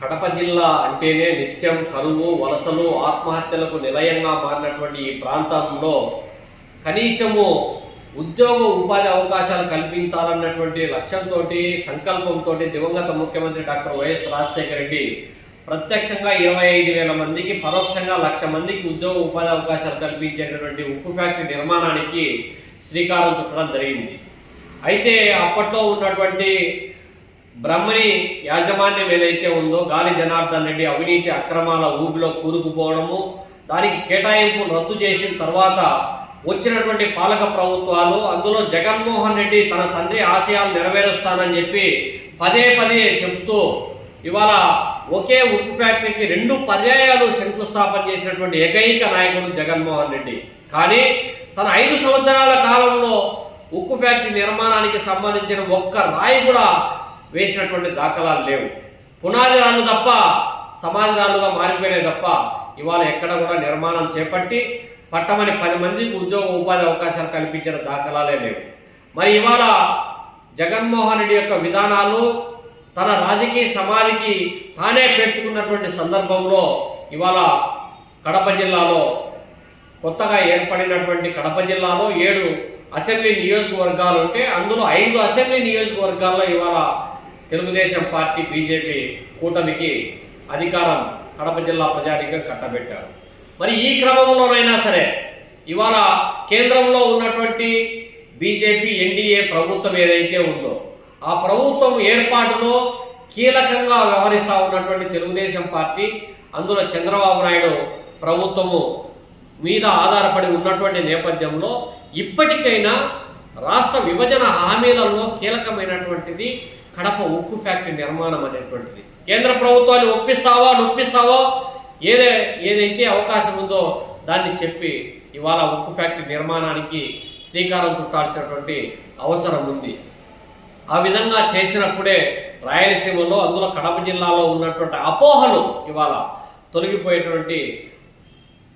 కడప జిల్లా అంటేనే నిత్యం కరువు వలసలు ఆత్మహత్యలకు నిలయంగా మారినటువంటి ఈ ప్రాంతంలో కనీసము ఉద్యోగ ఉపాధి అవకాశాలు కల్పించాలన్నటువంటి లక్ష్యంతో సంకల్పంతో దివంగత ముఖ్యమంత్రి డాక్టర్ వైఎస్ రాజశేఖర రెడ్డి ప్రత్యక్షంగా ఇరవై ఐదు వేల మందికి పరోక్షంగా లక్ష మందికి ఉద్యోగ ఉపాధి అవకాశాలు కల్పించేటటువంటి ఉక్కు ఫ్యాక్టరీ నిర్మాణానికి శ్రీకారం చుట్టడం జరిగింది. అయితే అప్పట్లో ఉన్నటువంటి బ్రహ్మని యాజమాన్యం ఏదైతే ఉందో గాలి జనార్దన్ రెడ్డి అవినీతి అక్రమాల ఊబిలో కూరుకుపోవడము దానికి కేటాయింపు రద్దు చేసిన తర్వాత వచ్చినటువంటి పాలక ప్రభుత్వాలు అందులో జగన్మోహన్ రెడ్డి తన తండ్రి ఆశయాలు నెరవేరుస్తానని చెప్పి పదే పదే చెప్తూ ఇవాళ ఒకే ఉక్కు ఫ్యాక్టరీకి రెండు పర్యాయాలు శంకుస్థాపన చేసినటువంటి ఏకైక నాయకుడు జగన్మోహన్ రెడ్డి. కానీ తన ఐదు సంవత్సరాల కాలంలో ఉక్కు ఫ్యాక్టరీ నిర్మాణానికి సంబంధించిన ఒక్క రాయి కూడా వేసినటువంటి దాఖలాలు లేవు. పునాది రాళ్ళు తప్ప సమాధి రాళ్ళుగా మారిపోయినాయి తప్ప ఇవాళ ఎక్కడ కూడా నిర్మాణం చేపట్టి పట్టమని పది మందికి ఉద్యోగ ఉపాధి అవకాశాలు కల్పించిన దాఖలాలే లేవు. మరి ఇవాళ జగన్మోహన్ రెడ్డి యొక్క విధానాలు తన రాజకీయ సమాధికి తానే పేర్చుకున్నటువంటి సందర్భంలో ఇవాళ కడప జిల్లాలో కొత్తగా ఏర్పడినటువంటి కడప జిల్లాలో ఏడు అసెంబ్లీ నియోజకవర్గాలు ఉంటే అందులో ఐదు అసెంబ్లీ నియోజకవర్గాల్లో ఇవాళ తెలుగుదేశం పార్టీ బీజేపీ కూటమికి అధికారం కడప జిల్లా ప్రజానికం కట్టబెట్టారు. మరి ఈ క్రమంలోనైనా సరే ఇవాళ కేంద్రంలో ఉన్నటువంటి బీజేపీ ఎన్డీఏ ప్రభుత్వం ఏదైతే ఉందో ఆ ప్రభుత్వం ఏర్పాటులో కీలకంగా వ్యవహరిస్తూ ఉన్నటువంటి తెలుగుదేశం పార్టీ అందులో చంద్రబాబు నాయుడు ప్రభుత్వము మీద ఆధారపడి ఉన్నటువంటి నేపథ్యంలో ఇప్పటికైనా రాష్ట్ర విభజన హామీలలో కీలకమైనటువంటిది కడప ఉక్కు ఫ్యాక్టరీ నిర్మాణం అనేటువంటిది. కేంద్ర ప్రభుత్వాన్ని ఒప్పిస్తావా నొప్పిస్తావో? ఏదే ఏదైతే అవకాశం ఉందో దాన్ని చెప్పి ఇవాళ ఉక్కు ఫ్యాక్టరీ నిర్మాణానికి శ్రీకారం చుట్టాల్సినటువంటి అవసరం ఉంది. ఆ విధంగా చేసినప్పుడే రాయలసీమలో అందులో కడప జిల్లాలో ఉన్నటువంటి అపోహలు ఇవాళ తొలగిపోయేటువంటి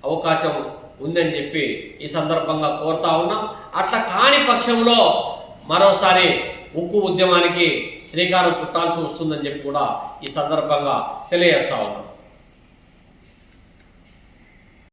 అవకాశం ఉందని చెప్పి ఈ సందర్భంగా కోరుతా ఉన్నాం. అట్లా కాని పక్షంలో మరోసారి ఉక్కు ఉద్యమానికి శ్రీకారం చుట్టాల్సి వస్తుందని చెప్పి కూడా ఈ సందర్భంగా తెలియజేస్తా ఉన్నాం.